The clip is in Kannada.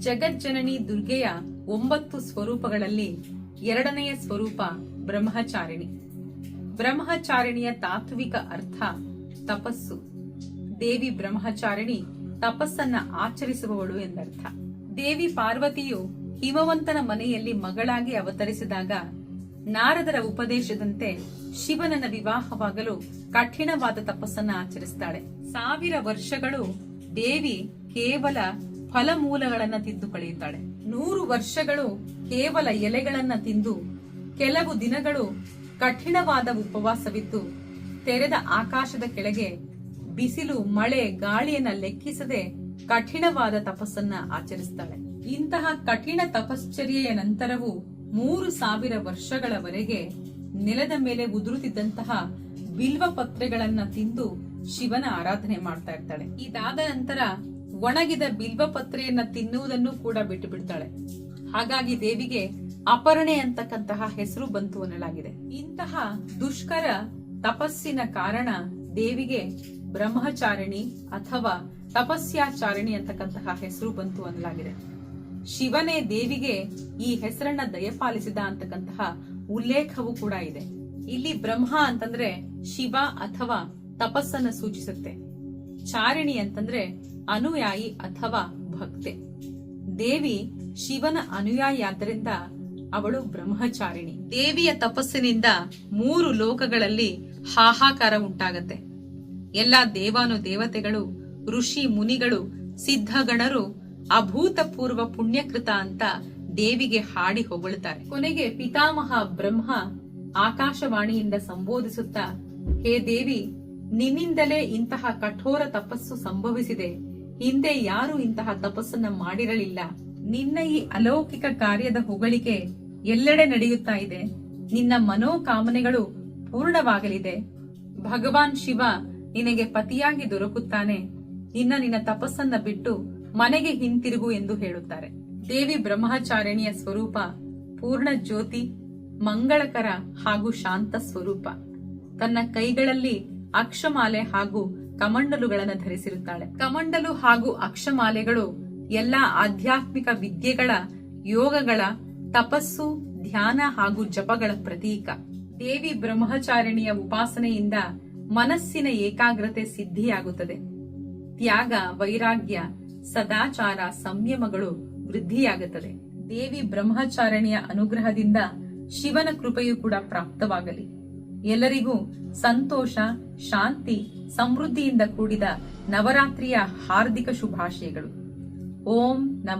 ಜಗಜ್ಜನನಿ ದುರ್ಗೆಯ ಒಂಬತ್ತು ಸ್ವರೂಪಗಳಲ್ಲಿ ಎರಡನೆಯ ಸ್ವರೂಪ ಬ್ರಹ್ಮಚಾರಿಣಿ. ಬ್ರಹ್ಮಚಾರಿಣಿಯ ತಾತ್ವಿಕ ಅರ್ಥ ತಪಸ್ಸು. ದೇವಿ ಬ್ರಹ್ಮಚಾರಿಣಿ ತಪಸ್ಸನ್ನ ಆಚರಿಸುವವಳು ಎಂದರ್ಥ. ದೇವಿ ಪಾರ್ವತಿಯು ಹಿಮವಂತನ ಮನೆಯಲ್ಲಿ ಮಗಳಾಗಿ ಅವತರಿಸಿದಾಗ ನಾರದರ ಉಪದೇಶದಂತೆ ಶಿವನನ್ನ ವಿವಾಹವಾಗಲು ಕಠಿಣವಾದ ತಪಸ್ಸನ್ನ ಆಚರಿಸ್ತಾಳೆ. ಸಾವಿರ ವರ್ಷಗಳು ದೇವಿ ಕೇವಲ ಫಲಮೂಲಗಳನ್ನ ತಿಂದು ಕಳೆಯುತ್ತಾಳೆ. ನೂರು ವರ್ಷಗಳು ಕೇವಲ ಎಲೆಗಳನ್ನ ತಿಂದು ಕೆಲವು ದಿನಗಳು ಕಠಿಣವಾದ ಉಪವಾಸವಿದ್ದು ತೆರೆದ ಆಕಾಶದ ಕೆಳಗೆ ಬಿಸಿಲು, ಮಳೆ, ಗಾಳಿಯನ್ನ ಲೆಕ್ಕಿಸದೆ ಕಠಿಣವಾದ ತಪಸ್ಸನ್ನ ಆಚರಿಸ್ತಾಳೆ. ಇಂತಹ ಕಠಿಣ ತಪಶ್ಚರ್ಯೆಯ ನಂತರವೂ ಮೂರು ಸಾವಿರ ವರ್ಷಗಳವರೆಗೆ ನೆಲದ ಮೇಲೆ ಉದುರುತ್ತಿದ್ದಂತಹ ಬಿಲ್ವ ಪತ್ರೆಗಳನ್ನ ತಿಂದು ಶಿವನ ಆರಾಧನೆ ಮಾಡ್ತಾ ಇರ್ತಾಳೆ. ಇದಾದ ನಂತರ ಒಣಗಿದ ಬಿಲ್ವ ಪತ್ರೆಯನ್ನ ತಿನ್ನುವುದನ್ನು ಕೂಡ ಬಿಟ್ಟು ಬಿಡ್ತಾಳೆ. ಹಾಗಾಗಿ ದೇವಿಗೆ ಅಪರ್ಣೆ ಅಂತಕ್ಕಂತಹ ಹೆಸರು ಬಂತು ಅನ್ನಲಾಗಿದೆ. ಇಂತಹ ದುಷ್ಕರ ತಪಸ್ಸಿನ ಕಾರಣ ದೇವಿಗೆ ಬ್ರಹ್ಮಚಾರಿಣಿ ಅಥವಾ ತಪಸ್ಯಾಚಾರಿಣಿ ಅಂತಕ್ಕಂತಹ ಹೆಸರು ಬಂತು ಅನ್ನಲಾಗಿದೆ. ಶಿವನೇ ದೇವಿಗೆ ಈ ಹೆಸರನ್ನ ದಯಪಾಲಿಸಿದ ಅಂತಕ್ಕಂತಹ ಉಲ್ಲೇಖವೂ ಕೂಡ ಇದೆ. ಇಲ್ಲಿ ಬ್ರಹ್ಮ ಅಂತಂದ್ರೆ ಶಿವ ಅಥವಾ ತಪಸ್ಸನ್ನ ಸೂಚಿಸುತ್ತೆ. ಚಾರಿಣಿ ಅಂತಂದ್ರೆ ಅನುಯಾಯಿ ಅಥವಾ ಭಕ್ತೆ. ದೇವಿ ಶಿವನ ಅನುಯಾಯಿಯಾದ್ದರಿಂದ ಅವಳು ಬ್ರಹ್ಮಚಾರಿಣಿ. ದೇವಿಯ ತಪಸ್ಸಿನಿಂದ ಮೂರು ಲೋಕಗಳಲ್ಲಿ ಹಾಹಾಕಾರ ಉಂಟಾಗತ್ತೆ. ಎಲ್ಲ ದೇವಾನು ದೇವತೆಗಳು ಋಷಿ ಮುನಿಗಳು, ಸಿದ್ಧಗಣರು ಅಭೂತಪೂರ್ವ ಪುಣ್ಯಕೃತ ಅಂತ ದೇವಿಗೆ ಹಾಡಿ ಹೊಗಳುತ್ತಾರೆ ಕೊನೆಗೆ ಪಿತಾಮಹ ಬ್ರಹ್ಮ ಆಕಾಶವಾಣಿಯಿಂದ ಸಂಬೋಧಿಸುತ್ತಾ, ಹೇ ದೇವಿ, ನಿನ್ನಿಂದಲೇ ಇಂತಹ ಕಠೋರ ತಪಸ್ಸು ಸಂಭವಿಸಿದೆ. ಹಿಂದೆ ಯಾರು ಇಂತಹ ತಪಸ್ಸನ್ನ ಮಾಡಿರಲಿಲ್ಲ. ನಿನ್ನ ಈ ಅಲೌಕಿಕ ಕಾರ್ಯದ ಹೊಗಳಿಕೆ ಎಲ್ಲೆಡೆ ನಡೆಯುತ್ತಾ ಇದೆ. ನಿನ್ನ ಮನೋಕಾಮನೆಗಳು ಪೂರ್ಣವಾಗಲಿದೆ. ಭಗವಾನ್ ಶಿವ ನಿನಗೆ ಪತಿಯಾಗಿ ದೊರಕುತ್ತಾನೆ. ನಿನ್ನ ನಿನ್ನ ತಪಸ್ಸನ್ನ ಬಿಟ್ಟು ಮನೆಗೆ ಹಿಂತಿರುಗು ಎಂದು ಹೇಳುತ್ತಾರೆ. ದೇವಿ ಬ್ರಹ್ಮಚಾರಿಣಿಯ ಸ್ವರೂಪ ಪೂರ್ಣ ಜ್ಯೋತಿ, ಮಂಗಳಕರ ಹಾಗೂ ಶಾಂತ ಸ್ವರೂಪ. ತನ್ನ ಕೈಗಳಲ್ಲಿ ಅಕ್ಷಮಾಲೆ ಹಾಗೂ ಕಮಂಡಲುಗಳನ್ನು ಧರಿಸಿರುತ್ತಾಳೆ. ಕಮಂಡಲು ಹಾಗೂ ಅಕ್ಷಮಾಲೆಗಳು ಎಲ್ಲಾ ಆಧ್ಯಾತ್ಮಿಕ ವಿದ್ಯೆಗಳ ಯೋಗಗಳ ತಪಸ್ಸು, ಧ್ಯಾನ ಹಾಗೂ ಜಪಗಳ ಪ್ರತೀಕ. ದೇವಿ ಬ್ರಹ್ಮಚಾರಿಣಿಯ ಉಪಾಸನೆಯಿಂದ ಮನಸ್ಸಿನ ಏಕಾಗ್ರತೆ ಸಿದ್ಧಿಯಾಗುತ್ತದೆ. ತ್ಯಾಗ, ವೈರಾಗ್ಯ, ಸದಾಚಾರ, ಸಂಯಮಗಳು ವೃದ್ಧಿಯಾಗುತ್ತದೆ. ದೇವಿ ಬ್ರಹ್ಮಚಾರಣಿಯ ಅನುಗ್ರಹದಿಂದ ಶಿವನ ಕೃಪೆಯು ಕೂಡ ಪ್ರಾಪ್ತವಾಗಲಿ. ಎಲ್ಲರಿಗೂ ಸಂತೋಷ ಶಾಂತಿ ಸಮೃದ್ಧಿಯಿಂದ ಕೂಡಿದ ನವರಾತ್ರಿಯ ಹಾರ್ದಿಕ ಶುಭಾಶಯಗಳು. ಓಂ ನವ